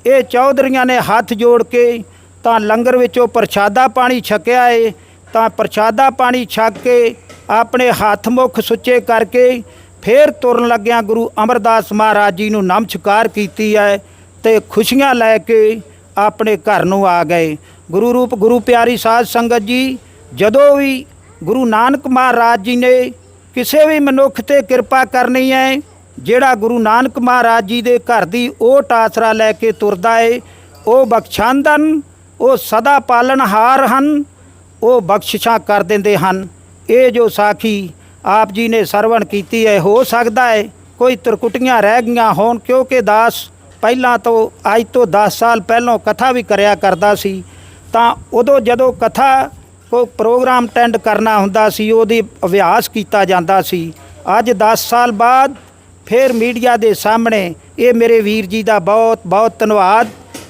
ਇਹ ਚੌਧਰੀਆਂ ਨੇ ਹੱਥ ਜੋੜ ਕੇ ਤਾਂ ਲੰਗਰ ਵਿੱਚੋਂ ਪ੍ਰਸ਼ਾਦਾ ਪਾਣੀ ਛਕਿਆ ਏ। ਤਾਂ ਪ੍ਰਸ਼ਾਦਾ ਪਾਣੀ ਛਕ ਕੇ ਆਪਣੇ ਹੱਥ ਮੁਖ ਸੁੱਚੇ ਕਰਕੇ ਫੇਰ ਤੁਰਨ ਲੱਗਿਆਂ ਗੁਰੂ ਅਮਰਦਾਸ ਮਹਾਰਾਜ ਜੀ ਨੂੰ ਨਮਸਕਾਰ ਕੀਤੀ ਹੈ ਤੇ ਖੁਸ਼ੀਆਂ ਲੈ ਕੇ ਆਪਣੇ ਘਰ ਨੂੰ ਆ ਗਏ। ਗੁਰੂ ਰੂਪ, ਗੁਰੂ ਪਿਆਰੀ ਸਾਧ ਸੰਗਤ ਜੀ, ਜਦੋਂ ਵੀ ਗੁਰੂ ਨਾਨਕ ਮਹਾਰਾਜ ਜੀ ਨੇ ਕਿਸੇ ਵੀ ਮਨੁੱਖ ਤੇ ਕਿਰਪਾ ਕਰਨੀ ਹੈ, ਜਿਹੜਾ ਗੁਰੂ ਨਾਨਕ ਮਹਾਰਾਜ ਜੀ ਦੇ ਘਰ ਦੀ ਉਹ ਆਸਰਾ ਲੈ ਕੇ ਤੁਰਦਾ ਏ, ਉਹ ਬਖਸ਼ਾਂਦਨ, ਉਹ ਸਦਾ ਪਾਲਣਹਾਰ ਹਨ। ਉਹ ਬਖਸ਼ਿਸ਼ਾਂ ਕਰ ਦਿੰਦੇ ਹਨ। ਇਹ ਜੋ ਸਾਖੀ ਆਪ ਜੀ ਨੇ ਸਰਵਣ ਕੀਤੀ ਹੈ, ਹੋ ਸਕਦਾ ਹੈ ਕੋਈ ਤਰਕੁਟੀਆਂ ਰਹਿ ਗਈਆਂ ਹੋਣ, ਕਿਉਂਕਿ ਦਾਸ ਪਹਿਲਾਂ ਤੋਂ, ਅੱਜ ਤੋਂ 10 ਸਾਲ ਪਹਿਲਾਂ ਕਥਾ ਵੀ ਕਰਿਆ ਕਰਦਾ ਸੀ। ਤਾਂ ਉਦੋਂ ਜਦੋਂ ਕਥਾ ਕੋਈ ਪ੍ਰੋਗਰਾਮ ਅਟੈਂਡ ਕਰਨਾ ਹੁੰਦਾ ਸੀ, ਉਹਦੀ ਅਭਿਆਸ ਕੀਤਾ ਜਾਂਦਾ ਸੀ। ਅੱਜ 10 ਸਾਲ ਬਾਅਦ ਫਿਰ ਮੀਡੀਆ ਦੇ ਸਾਹਮਣੇ ਇਹ ਮੇਰੇ ਵੀਰ ਜੀ ਦਾ ਬਹੁਤ ਬਹੁਤ ਧੰਨਵਾਦ,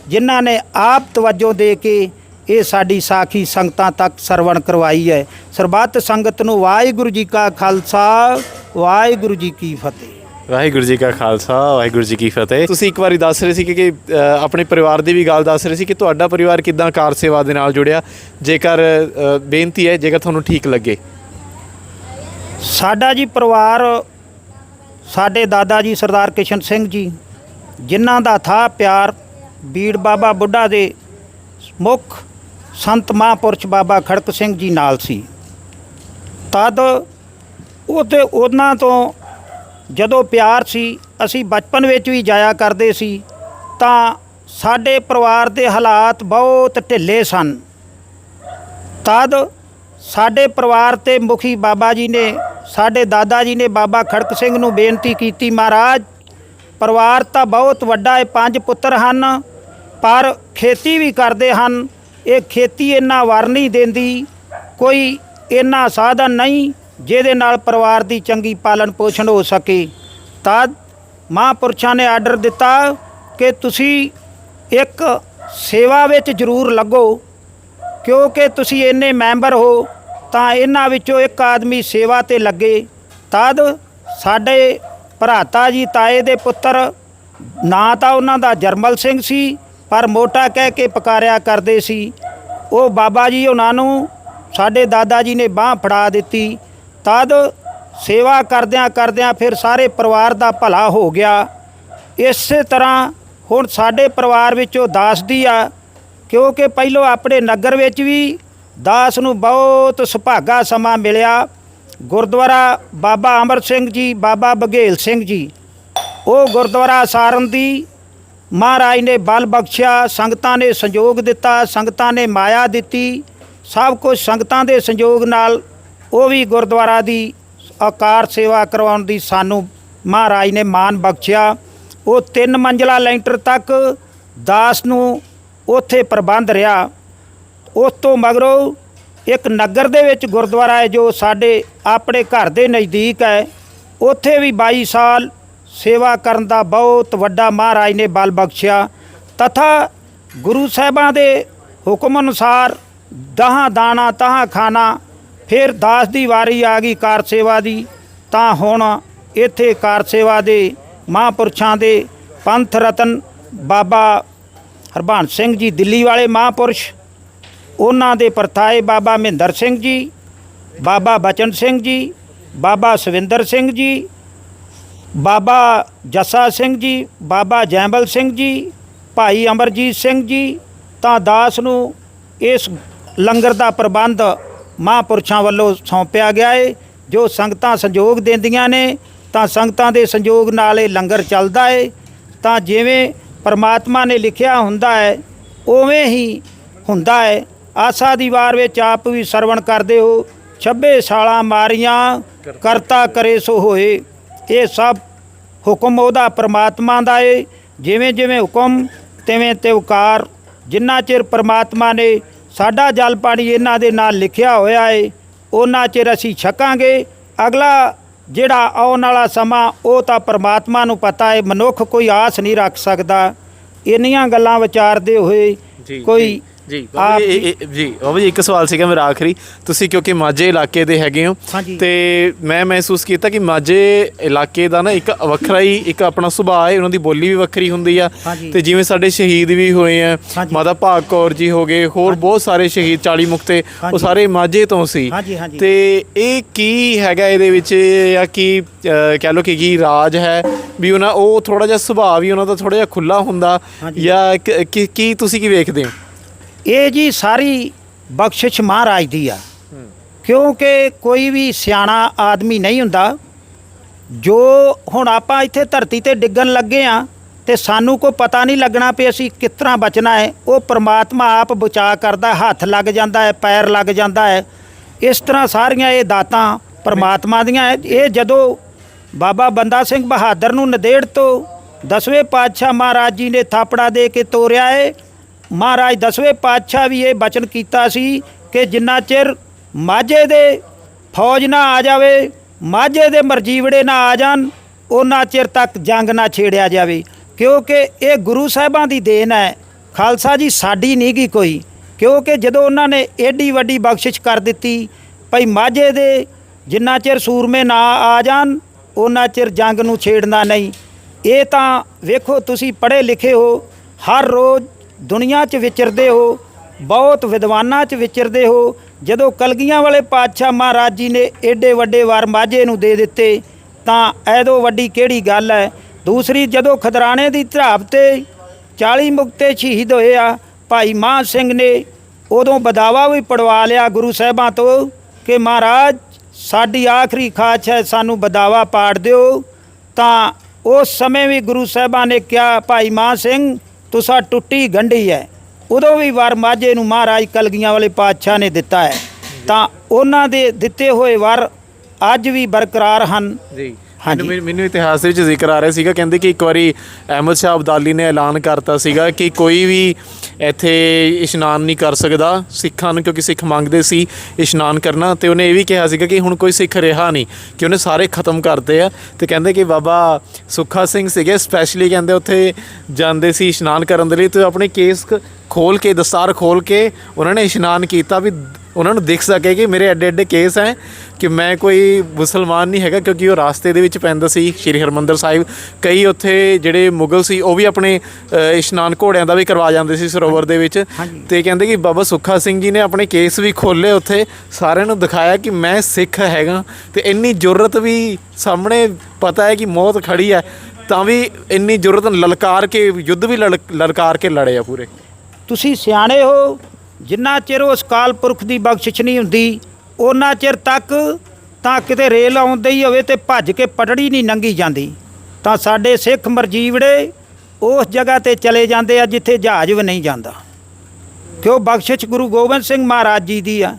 ਜਿਨ੍ਹਾਂ ਨੇ ਆਪ ਤਵੱਜੋ ਦੇ ਕੇ ਇਹ ਸਾਡੀ ਸਾਖੀ ਸੰਗਤਾਂ ਤੱਕ ਸਰਵਣ ਕਰਵਾਈ ਹੈ। ਸਰਬੱਤ ਸੰਗਤ ਨੂੰ ਵਾਹਿਗੁਰੂ ਜੀ ਕਾ ਖਾਲਸਾ ਵਾਹਿਗੁਰੂ ਜੀ ਕੀ ਫਤਿਹ। ਵਾਹਿਗੁਰੂ ਜੀ ਕਾ ਖਾਲਸਾ ਵਾਹਿਗੁਰੂ ਜੀ ਕੀ ਫਤਿਹ। ਤੁਸੀਂ ਇੱਕ ਵਾਰੀ ਦੱਸ ਰਹੇ ਸੀ ਕਿ ਆਪਣੇ ਪਰਿਵਾਰ ਦੀ ਵੀ ਗੱਲ ਦੱਸ ਰਹੇ ਸੀ ਕਿ ਤੁਹਾਡਾ ਪਰਿਵਾਰ ਕਿਦਾਂ ਕਾਰ ਸੇਵਾ ਦੇ ਨਾਲ ਜੁੜਿਆ? ਜੇਕਰ ਬੇਨਤੀ ਹੈ ਜੇਕਰ ਤੁਹਾਨੂੰ ਠੀਕ ਲੱਗੇ। ਸਾਡਾ ਜੀ ਪਰਿਵਾਰ ਸਾਡੇ ਦਾਦਾ ਜੀ ਸਰਦਾਰ ਕਿਸ਼ਨ ਸਿੰਘ ਜੀ ਜਿਨ੍ਹਾਂ ਦਾ ਥਾ ਪਿਆਰ ਬੀੜ ਬਾਬਾ ਬੁੱਢਾ ਦੇ ਮੁੱਖ ਸੰਤ ਮਹਾਂਪੁਰਸ਼ ਬਾਬਾ ਖੜਕ ਸਿੰਘ ਜੀ ਨਾਲ ਸੀ। ਤਦ ਉਹਦੇ, ਉਹਨਾਂ ਤੋਂ ਜਦੋਂ ਪਿਆਰ ਸੀ, ਅਸੀਂ ਬਚਪਨ ਵਿੱਚ ਵੀ ਜਾਇਆ ਕਰਦੇ ਸੀ, ਤਾਂ ਸਾਡੇ ਪਰਿਵਾਰ ਦੇ ਹਾਲਾਤ ਬਹੁਤ ਢਿੱਲੇ ਸਨ। ਤਦ ਸਾਡੇ ਪਰਿਵਾਰ ਤੇ ਮੁਖੀ ਬਾਬਾ ਜੀ ਨੇ, ਸਾਡੇ ਦਾਦਾ ਜੀ ਨੇ ਬਾਬਾ ਖੜਕ ਸਿੰਘ ਨੂੰ ਬੇਨਤੀ ਕੀਤੀ, ਮਹਾਰਾਜ, ਪਰਿਵਾਰ ਤਾਂ ਬਹੁਤ ਵੱਡਾ ਹੈ, ਪੰਜ ਪੁੱਤਰ ਹਨ, ਪਰ ਖੇਤੀ ਵੀ ਕਰਦੇ ਹਨ ਇਹ ਖੇਤੀ ਇੰਨਾ ਵਰ ਨਹੀਂ ਦਿੰਦੀ, ਕੋਈ ਇੰਨਾ ਸਾਧਨ ਨਹੀਂ ਜਿਹਦੇ ਨਾਲ ਪਰਿਵਾਰ ਦੀ ਚੰਗੀ ਪਾਲਣ ਪੋਸ਼ਣ ਹੋ ਸਕੇ। ਤਦ ਮਹਾਂਪੁਰਸ਼ਾਂ ਨੇ ਆਰਡਰ ਦਿੱਤਾ ਕਿ ਤੁਸੀਂ ਇੱਕ ਸੇਵਾ ਵਿੱਚ ਜ਼ਰੂਰ ਲੱਗੋ, ਕਿਉਂਕਿ ਤੁਸੀਂ ਇੰਨੇ ਮੈਂਬਰ ਹੋ, ਤਾਂ ਇਹਨਾਂ ਵਿੱਚੋਂ ਇੱਕ ਆਦਮੀ ਸੇਵਾ ਤੇ ਲੱਗੇ। ਤਦ ਸਾਡੇ ਭਰਾਤਾ ਜੀ ਤਾਏ ਦੇ ਪੁੱਤਰ, ਨਾਂ ਤਾਂ ਉਹਨਾਂ ਦਾ ਜਰਮਲ ਸਿੰਘ ਸੀ ਪਰ ਮੋਟਾ ਕਹਿ ਕੇ ਪਕਾਰਿਆ ਕਰਦੇ ਸੀ। ਉਹ ਬਾਬਾ ਜੀ ਉਹਨਾਂ ਨੂੰ ਸਾਡੇ ਦਾਦਾ ਜੀ ਨੇ ਬਾਹ ਫੜਾ ਦਿੱਤੀ। ਤਦ ਸੇਵਾ ਕਰਦਿਆਂ ਕਰਦਿਆਂ ਫਿਰ ਸਾਰੇ ਪਰਿਵਾਰ ਦਾ ਭਲਾ ਹੋ ਗਿਆ। ਇਸੇ ਤਰ੍ਹਾਂ ਹੁਣ ਸਾਡੇ ਪਰਿਵਾਰ ਵਿੱਚੋਂ ਦਾਸ ਦੀ ਆ, ਕਿਉਂਕਿ ਪਹਿਲੋਂ ਆਪਣੇ ਨਗਰ ਵਿੱਚ ਵੀ ਦਾਸ ਨੂੰ ਬਹੁਤ ਸੁਭਾਗਾ ਸਮਾਂ ਮਿਲਿਆ। ਗੁਰਦੁਆਰਾ ਬਾਬਾ ਅਮਰ ਸਿੰਘ ਜੀ, ਬਾਬਾ ਬਘੇਲ ਸਿੰਘ ਜੀ। ਉਹ ਗੁਰਦੁਆਰਾ ਸਾਰਨ ਦੀ ਮਹਾਰਾਜ ਨੇ ਬਲ ਬਖਸ਼ਿਆ, ਸੰਗਤਾਂ ਨੇ ਸੰਯੋਗ ਦਿੱਤਾ, ਸੰਗਤਾਂ ਨੇ ਮਾਇਆ ਦਿੱਤੀ। ਸਭ ਕੁਝ ਸੰਗਤਾਂ ਦੇ ਸੰਯੋਗ ਨਾਲ ਉਹ ਵੀ ਗੁਰਦੁਆਰਾ ਦੀ ਆਕਾਰ ਸੇਵਾ ਕਰਵਾਉਣ ਦੀ ਸਾਨੂੰ ਮਹਾਰਾਜ ਨੇ ਮਾਨ ਬਖਸ਼ਿਆ। ਉਹ ਤਿੰਨ ਮੰਜ਼ਲਾ ਲੈਂਟਰ ਤੱਕ ਦਾਸ ਨੂੰ ਉੱਥੇ ਪ੍ਰਬੰਧ ਰਿਹਾ। ਉਸ ਤੋਂ ਮਗਰੋਂ ਇੱਕ ਨਗਰ ਦੇ ਵਿੱਚ ਗੁਰਦੁਆਰਾ ਹੈ ਜੋ ਸਾਡੇ ਆਪਣੇ ਘਰ ਦੇ ਨਜ਼ਦੀਕ ਹੈ। ਉੱਥੇ ਵੀ 22 ਸਾਲ ਸੇਵਾ ਕਰਨ ਦਾ ਬਹੁਤ ਵੱਡਾ ਮਹਾਰਾਜ ਨੇ ਬਲ ਬਖਸ਼ਿਆ। ਤਥਾ ਗੁਰੂ ਸਾਹਿਬਾਂ ਦੇ ਹੁਕਮ ਅਨੁਸਾਰ ਦਹਾਂ ਦਾਣਾ, ਤਹਾਂ ਖਾਣਾ, ਫਿਰ ਦਾਸ ਦੀ ਵਾਰੀ ਆ ਗਈ ਕਾਰ ਸੇਵਾ ਦੀ। ਤਾਂ ਹੁਣ ਇੱਥੇ ਕਾਰ ਸੇਵਾ ਦੇ ਮਹਾਂਪੁਰਸ਼ਾਂ ਦੇ ਪੰਥ ਰਤਨ ਬਾਬਾ ਹਰਬੰਸ ਸਿੰਘ ਜੀ, ਦਿੱਲੀ ਵਾਲੇ ਮਹਾਂਪੁਰਸ਼ ਉਹਨਾਂ ਦੇ ਪਰਥਾਏ ਬਾਬਾ ਮਹਿੰਦਰ ਸਿੰਘ ਜੀ, ਬਾਬਾ ਬਚਨ ਸਿੰਘ ਜੀ, ਬਾਬਾ ਸਵਿੰਦਰ ਸਿੰਘ ਜੀ ਬਾਬਾ ਜੱਸਾ ਸਿੰਘ ਜੀ, ਬਾਬਾ ਜੈਂਬਲ ਸਿੰਘ ਜੀ, ਭਾਈ ਅਮਰਜੀਤ ਸਿੰਘ ਜੀ, ਤਾਂ ਦਾਸ ਨੂੰ ਇਸ ਲੰਗਰ ਦਾ ਪ੍ਰਬੰਧ ਮਹਾਂਪੁਰਸ਼ਾਂ ਵੱਲੋਂ ਸੌਂਪਿਆ ਗਿਆ ਹੈ ਜੋ ਸੰਗਤਾਂ ਸੰਯੋਗ ਦਿੰਦੀਆਂ ਨੇ, ਤਾਂ ਸੰਗਤਾਂ ਦੇ ਸੰਯੋਗ ਨਾਲ ਇਹ ਲੰਗਰ ਚੱਲਦਾ ਏ। ਤਾਂ ਜਿਵੇਂ ਪਰਮਾਤਮਾ ਨੇ ਲਿਖਿਆ ਹੁੰਦਾ ਹੈ, ਉਵੇਂ ਹੀ ਹੁੰਦਾ ਹੈ। ਆਸਾ ਦੀ ਵਾਰ ਵਿੱਚ ਆਪ ਵੀ ਸਰਵਣ ਕਰਦੇ ਹੋ 26 ਸਾਲਾਂ ਮਾਰੀਆਂ, ਕਰਤਾ ਕਰੇ ਸੋ ਹੋਏ। ਇਹ ਸਭ ਹੁਕਮ ਉਹਦਾ ਪ੍ਰਮਾਤਮਾ ਦਾ ਏ ਜਿਵੇਂ ਜਿਵੇਂ ਹੁਕਮ ਤਿਵੇਂ ਤਿਵਕਾਰ ਜਿੰਨਾ ਚਿਰ ਪ੍ਰਮਾਤਮਾ ਨੇ ਸਾਡਾ ਜਲ ਪਾਣੀ ਇਹਨਾਂ ਦੇ ਨਾਲ ਲਿਖਿਆ ਹੋਇਆ ਏ ਉਹਨਾਂ ਚਿਰ ਅਸੀਂ ਛਕਾਂਗੇ। ਅਗਲਾ ਜਿਹੜਾ ਆਉਣ ਵਾਲਾ ਸਮਾਂ ਉਹ ਤਾਂ ਪ੍ਰਮਾਤਮਾ ਨੂੰ ਪਤਾ ਏ ਮਨੁੱਖ ਕੋਈ ਆਸ ਨਹੀਂ ਰੱਖ ਸਕਦਾ। ਇੰਨੀਆਂ ਗੱਲਾਂ ਵਿਚਾਰਦੇ ਹੋਏ ਕੋਈ ਜੀ ਬਾਬਾ ਜੀ ਇਹ- ਇਹ- ਜੀ ਬਾਬਾ ਜੀ ਇੱਕ ਸਵਾਲ ਸੀਗਾ ਮੇਰਾ ਆਖਰੀ ਤੁਸੀਂ ਕਿਉਂਕਿ ਮਾਝੇ ਇਲਾਕੇ ਦੇ ਹੈਗੇ ਹੋ ਹਾਂਜੀ। ਤੇ ਮੈਂ ਮਹਿਸੂਸ ਕੀਤਾ ਕਿ ਮਾਝੇ ਇਲਾਕੇ ਦਾ ਨਾ ਇੱਕ ਵੱਖਰਾ ਹੀ ਇੱਕ ਆਪਣਾ ਸੁਭਾਅ ਹੈ ਉਹਨਾਂ ਦੀ ਬੋਲੀ ਵੀ ਵੱਖਰੀ ਹੁੰਦੀ ਆ ਹਾਂਜੀ। ਤੇ ਜਿਵੇਂ ਸਾਡੇ ਸ਼ਹੀਦ ਵੀ ਹੋਏ ਆ ਹਾਂਜੀ। ਮਾਤਾ ਭਾਗ ਕੌਰ ਜੀ ਹੋ ਗਏ ਹੋਰ ਬਹੁਤ ਸਾਰੇ ਸ਼ਹੀਦ 40 ਮੁਕਤੇ ਉਹ ਹਾਂਜੀ। ਸਾਰੇ ਮਾਝੇ ਤੋਂ ਸੀ ਹਾਂਜੀ, ਹਾਂਜੀ। ਤੇ ਇਹ ਕੀ ਹੈਗਾ ਇਹਦੇ ਵਿੱਚ ਜਾਂ ਕੀ ਅਹ, ਕਹਿ ਲਓ ਕਿ ਕੀ ਰਾਜ ਹੈ ਵੀ ਉਹਨਾਂ ਉਹ ਥੋੜਾ ਜਿਹਾ ਸੁਭਾਅ ਵੀ ਉਹਨਾਂ ਦਾ ਥੋੜਾ ਜਿਹਾ ਖੁੱਲਾ ਹੁੰਦਾ ਹਾਂਜੀ। ਜਾਂ ਕ- ਕੀ ਕੀ ਤੁਸੀਂ ਕੀ ਵੇਖਦੇ ਹੋ ਇਹ ਜੀ ਸਾਰੀ ਬਖਸ਼ਿਸ਼ ਮਹਾਰਾਜ ਦੀ ਆ। ਕਿਉਂਕਿ ਕੋਈ ਵੀ ਸਿਆਣਾ ਆਦਮੀ ਨਹੀਂ ਹੁੰਦਾ। ਜੋ ਹੁਣ ਆਪਾਂ ਇੱਥੇ ਧਰਤੀ ਤੇ ਡਿੱਗਣ ਲੱਗੇ ਆ ਤੇ ਸਾਨੂੰ ਕੋਈ ਪਤਾ ਨਹੀਂ ਲੱਗਣਾ ਵੀ ਅਸੀਂ ਕਿਸ ਤਰ੍ਹਾਂ ਬਚਣਾ ਹੈ। ਉਹ ਪ੍ਰਮਾਤਮਾ ਆਪ ਬਚਾ ਕਰਦਾ, ਹੱਥ ਲੱਗ ਜਾਂਦਾ ਹੈ, ਪੈਰ ਲੱਗ ਜਾਂਦਾ ਹੈ। ਇਸ ਤਰ੍ਹਾਂ ਸਾਰੀਆਂ ਇਹ ਦਾਤਾਂ ਪ੍ਰਮਾਤਮਾ ਦੀਆਂ ਹੈ। ਇਹ ਜਦੋਂ ਬਾਬਾ ਬੰਦਾ ਸਿੰਘ ਬਹਾਦਰ ਨੂੰ ਨਦੇੜ ਤੋਂ ਦਸਵੇਂ ਪਾਤਸ਼ਾਹ ਮਹਾਰਾਜ ਜੀ ਨੇ ਥਾਪੜਾ ਦੇ ਕੇ ਤੋਰਿਆ ਏ ਮਹਾਰਾਜ ਦਸਵੇਂ ਪਾਤਸ਼ਾਹ ਵੀ ਇਹ ਬਚਨ ਕੀਤਾ ਸੀ ਕਿ ਜਿੰਨਾ ਚਿਰ ਮਾਝੇ ਦੇ ਫੌਜ ਨਾ ਆ ਜਾਵੇ, ਮਾਝੇ ਦੇ ਮਰਜੀਵੜੇ ਨਾ ਆ ਜਾਣ ਉਹਨਾਂ ਚਿਰ ਤੱਕ ਜੰਗ ਨਾ ਛੇੜਿਆ ਜਾਵੇ। ਕਿਉਂਕਿ ਇਹ ਗੁਰੂ ਸਾਹਿਬਾਂ ਦੀ ਦੇਣ ਹੈ। ਖਾਲਸਾ ਜੀ, ਸਾਡੀ ਨਹੀਂ ਗੀ ਕੋਈ? ਕਿਉਂਕਿ ਜਦੋਂ ਉਹਨਾਂ ਨੇ ਏਡੀ ਵੱਡੀ ਬਖਸ਼ਿਸ਼ ਕਰ ਦਿੱਤੀ, ਭਈ ਮਾਝੇ ਦੇ ਜਿੰਨਾ ਚਿਰ ਸੂਰਮੇ ਨਾ ਆ ਜਾਣ ਉਹਨਾਂ ਚਿਰ ਜੰਗ ਨੂੰ ਛੇੜਨਾ ਨਹੀਂ। ਇਹ ਤਾਂ ਵੇਖੋ, ਤੁਸੀਂ ਪੜ੍ਹੇ ਲਿਖੇ ਹੋ, ਹਰ ਰੋਜ਼ ਦੁਨੀਆ 'ਚ ਵਿਚਰਦੇ ਹੋ, ਬਹੁਤ ਵਿਦਵਾਨਾਂ 'ਚ ਵਿਚਰਦੇ ਹੋ। ਜਦੋਂ ਕਲਗੀਆਂ ਵਾਲੇ ਪਾਤਸ਼ਾਹ ਮਹਾਰਾਜ ਜੀ ਨੇ ਏਡੇ ਵੱਡੇ ਵਾਰ ਮਾਝੇ ਨੂੰ ਦੇ ਦਿੱਤੇ, ਤਾਂ ਐਦੋਂ ਵੱਡੀ ਕਿਹੜੀ ਗੱਲ ਹੈ? ਦੂਸਰੀ, ਜਦੋਂ ਖਦਰਾਣੇ ਦੀ ਧਰਾਪ ਤੇ 40 ਮੁਕਤੇ ਸ਼ਹੀਦ ਹੋਏ ਆ, ਭਾਈ ਮਾਨ ਸਿੰਘ ਨੇ ਉਦੋਂ ਬਦਾਵਾ ਵੀ ਪੜਵਾ ਲਿਆ ਗੁਰੂ ਸਾਹਿਬਾਂ ਤੋਂ ਕਿ ਮਹਾਰਾਜ, ਸਾਡੀ ਆਖਰੀ ਖਾਚ ਹੈ ਸਾਨੂੰ ਬਦਾਵਾ ਪਾੜ ਦਿਓ। ਤਾਂ ਉਸ ਸਮੇਂ ਵੀ ਗੁਰੂ ਸਾਹਿਬਾਂ ਨੇ ਕਿਹਾ, ਭਾਈ ਮਾਨ ਸਿੰਘ ਤੁਸਾਂ ਟੁੱਟੀ ਗੰਢੀ ਹੈ ਉਦੋਂ ਵੀ ਵਾਰ ਮਾਝੇ ਨੂੰ ਮਹਾਰਾਜ ਕਲਗੀਆਂ ਵਾਲੇ ਪਾਤਸ਼ਾਹ ਨੇ ਦਿੱਤਾ ਹੈ ਤਾਂ ਉਹਨਾਂ ਦੇ ਦਿੱਤੇ ਹੋਏ ਵਰ ਅੱਜ ਵੀ ਬਰਕਰਾਰ ਹਨ ਜੀ ਹਾਂਜੀ। ਮੈਨੂੰ ਮੈਨੂੰ ਇਤਿਹਾਸ ਦੇ ਵਿੱਚ ਜ਼ਿਕਰ ਆ ਰਿਹਾ ਸੀਗਾ ਕਹਿੰਦੇ ਕਿ ਇੱਕ ਵਾਰੀ ਅਹਿਮਦ ਸ਼ਾਹ ਅਬਦਾਲੀ ਨੇ ਐਲਾਨ ਕਰਤਾ ਸੀਗਾ ਕਿ ਕੋਈ ਵੀ ਇੱਥੇ ਇਸ਼ਨਾਨ ਨਹੀਂ ਕਰ ਸਕਦਾ ਸਿੱਖਾਂ ਨੂੰ ਕਿਉਂਕਿ ਸਿੱਖ ਮੰਗਦੇ ਸੀ ਇਸ਼ਨਾਨ ਕਰਨਾ ਤੇ ਉਹਨੇ ਇਹ ਵੀ ਕਿਹਾ ਸੀਗਾ ਕਿ ਹੁਣ ਕੋਈ ਸਿੱਖ ਰਿਹਾ ਨਹੀਂ ਕਿ ਉਹਨੇ ਸਾਰੇ ਖਤਮ ਕਰਤੇ ਆ ਤੇ ਕਹਿੰਦੇ ਕਿ ਬਾਬਾ ਸੁੱਖਾ ਸਿੰਘ ਸੀਗੇ ਸਪੈਸ਼ਲੀ ਕਹਿੰਦੇ ਉੱਥੇ ਜਾਂਦੇ ਸੀ ਇਸ਼ਨਾਨ ਕਰਨ ਦੇ ਲਈ ਤੇ ਆਪਣੇ ਕੇਸ ਖੋਲ ਕੇ ਦਸਤਾਰ ਖੋਲ ਕੇ ਉਹਨਾਂ ਨੇ ਇਸ਼ਨਾਨ ਕੀਤਾ ਵੀ ਉਹਨਾਂ ਨੂੰ ਦਿਖ ਸਕੇ ਕਿ ਮੇਰੇ ਐਡੇ ਐਡੇ ਕੇਸ ਹੈ ਕਿ ਮੈਂ ਕੋਈ ਮੁਸਲਮਾਨ ਨਹੀਂ ਹੈਗਾ ਕਿਉਂਕਿ ਉਹ ਰਾਸਤੇ ਦੇ ਵਿੱਚ ਪੈਂਦਾ ਸੀ ਸ਼੍ਰੀ ਹਰਮੰਦਰ ਸਾਹਿਬ। ਕਈ ਉੱਥੇ ਜਿਹੜੇ ਮੁਗਲ ਸੀ ਉਹ ਵੀ ਆਪਣੇ ਇਸ਼ਨਾਨ ਘੋੜਿਆਂ ਦਾ ਵੀ ਕਰਵਾ ਜਾਂਦੇ ਸੀ ਸਰੋਵਰ ਦੇ ਵਿੱਚ। ਤੇ ਕਹਿੰਦੇ ਕਿ ਬਾਬਾ ਸੁੱਖਾ ਸਿੰਘ ਜੀ ਨੇ ਆਪਣੇ ਕੇਸ ਵੀ ਖੋਲੇ ਉੱਥੇ। ਸਾਰਿਆਂ ਨੂੰ ਦਿਖਾਇਆ ਕਿ ਮੈਂ ਸਿੱਖ ਹੈਗਾ। ਤੇ ਇੰਨੀ ਜੁਰਤ ਵੀ ਸਾਹਮਣੇ ਪਤਾ ਹੈ ਕਿ ਮੌਤ ਖੜੀ ਹੈ ਤਾਂ ਵੀ ਇੰਨੀ ਜੁਰਤ ਲਲਕਾਰ ਕੇ ਯੁੱਧ ਵੀ ਲਲ- ਲਲਕਾਰ ਕੇ ਲੜੇ ਆ ਪੂਰੇ। ਤੁਸੀਂ ਸਿਆਣੇ ਹੋ ਜਿੰਨਾ ਚਿਰ ਉਸ ਕਾਲ ਪੁਰਖ ਦੀ ਬਖਸ਼ਿਸ਼ ਨਹੀਂ ਹੁੰਦੀ ਉਹਨਾਂ ਚਿਰ ਤੱਕ ਤਾਂ ਕਿਤੇ ਰੇਲ ਆਉਂਦੀ ਹੀ ਹੋਵੇ ਤੇ ਭੱਜ ਕੇ ਪਟੜੀ ਨਹੀਂ ਨੰਗੀ ਜਾਂਦੀ। ਤਾਂ ਸਾਡੇ ਸਿੱਖ ਮਰਜੀਵੜੇ ਉਸ ਜਗ੍ਹਾ ਤੇ ਚਲੇ ਜਾਂਦੇ ਆ ਜਿੱਥੇ ਜਹਾਜ਼ ਵੀ ਨਹੀਂ ਜਾਂਦਾ। ਕਿਉਂ ਬਖਸ਼ਿਸ਼ ਗੁਰੂ ਗੋਬਿੰਦ ਸਿੰਘ ਮਹਾਰਾਜ ਜੀ ਦੀ ਆ?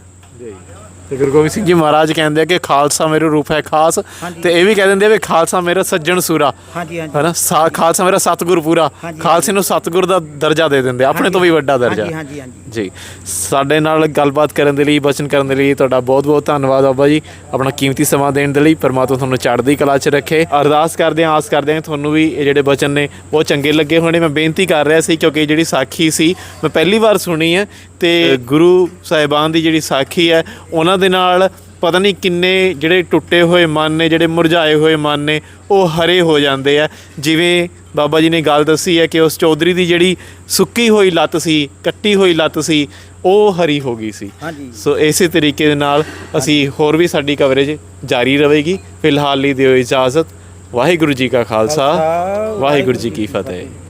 ਤੇ ਗੁਰੂ ਗੋਬਿੰਦ ਸਿੰਘ ਜੀ ਮਹਾਰਾਜ ਕਹਿੰਦੇ ਆ ਕਿ ਖਾਲਸਾ ਮੇਰੇ ਰੂਪ ਹੈ ਖਾਸ। ਤੇ ਇਹ ਵੀ ਕਹਿ ਦਿੰਦੇ ਆ ਵੀ ਖਾਲਸਾ ਮੇਰਾ ਸੱਜਣ ਸੂਰਾ। ਹਾਂਜੀ ਹਾਂਜੀ। ਹਨਾ? ਸਾ- ਖਾਲਸਾ ਮੇਰਾ ਸਤਿਗੁਰ ਪੂਰਾ। ਖਾਲਸੇ ਨੂੰ ਸਤਿਗੁਰ ਦਾ ਦਰਜਾ ਦੇ ਦਿੰਦੇ ਆ, ਆਪਣੇ ਤੋਂ ਵੀ ਵੱਡਾ ਦਰਜਾ। ਹਾਂਜੀ ਹਾਂਜੀ ਹਾਂਜੀ। ਜੀ। ਸਾਡੇ ਨਾਲ ਗੱਲਬਾਤ ਕਰਨ ਦੇ ਲਈ ਬਚਨ ਕਰਨ ਦੇ ਲਈ ਤੁਹਾਡਾ ਬਹੁਤ-ਬਹੁਤ ਧੰਨਵਾਦ ਬਾਬਾ ਜੀ। ਆਪਣਾ ਕੀਮਤੀ ਸਮਾਂ ਦੇਣ ਦੇ ਲਈ ਪਰਮਾਤਮਾ ਤੁਹਾਨੂੰ ਚੜ੍ਹਦੀ ਕਲਾ 'ਚ ਰੱਖੇ। ਅਰਦਾਸ ਕਰਦੇ ਹਾਂ ਆਸ ਕਰਦੇ ਹਾਂ ਤੁਹਾਨੂੰ ਵੀ ਇਹ ਜਿਹੜੇ ਬਚਨ ਨੇ ਬਹੁਤ ਚੰਗੇ ਲੱਗੇ ਹੋਣੇ। ਮੈਂ ਬੇਨਤੀ ਕਰ ਰਿਹਾ ਸੀ ਕਿਉਂਕਿ ਜਿਹੜੀ ਸਾਖੀ ਸੀ ਮੈਂ ਪਹਿਲੀ ਵਾਰ ਸੁਣੀ ਹੈ ਤੇ ਗੁਰੂ ਸਾਹਿਬਾਨ ਦੀ ਜਿਹੜੀ ਸਾਖੀ ਹੈ ਉਹਨਾਂ ਦੇ ਨਾਲ ਪਤਾ ਨਹੀਂ ਕਿੰਨੇ ਜਿਹੜੇ ਟੁੱਟੇ ਹੋਏ ਮਨ ਨੇ ਜਿਹੜੇ ਮੁਰਝਾਏ ਹੋਏ ਮਨ ਨੇ ਉਹ ਹਰੇ ਹੋ ਜਾਂਦੇ ਆ। ਜਿਵੇਂ ਬਾਬਾ ਜੀ ਨੇ ਗੱਲ ਦੱਸੀ ਹੈ ਕਿ ਉਸ ਚੌਧਰੀ ਦੀ ਜਿਹੜੀ ਸੁੱਕੀ ਹੋਈ ਲੱਤ ਸੀ ਕੱਟੀ ਹੋਈ ਲੱਤ ਸੀ ਉਹ ਹਰੀ ਹੋ ਗਈ ਸੀ। ਸੋ ਇਸੇ ਤਰੀਕੇ ਦੇ ਨਾਲ ਅਸੀਂ ਹੋਰ ਵੀ ਸਾਡੀ ਕਵਰੇਜ ਜਾਰੀ ਰਹੇਗੀ। ਫਿਲਹਾਲ ਲਈ ਦਿਓ ਇਜਾਜ਼ਤ। ਵਾਹਿਗੁਰੂ ਜੀ ਕਾ ਖਾਲਸਾ, ਵਾਹਿਗੁਰੂ ਜੀ ਕੀ ਫਤਿਹ।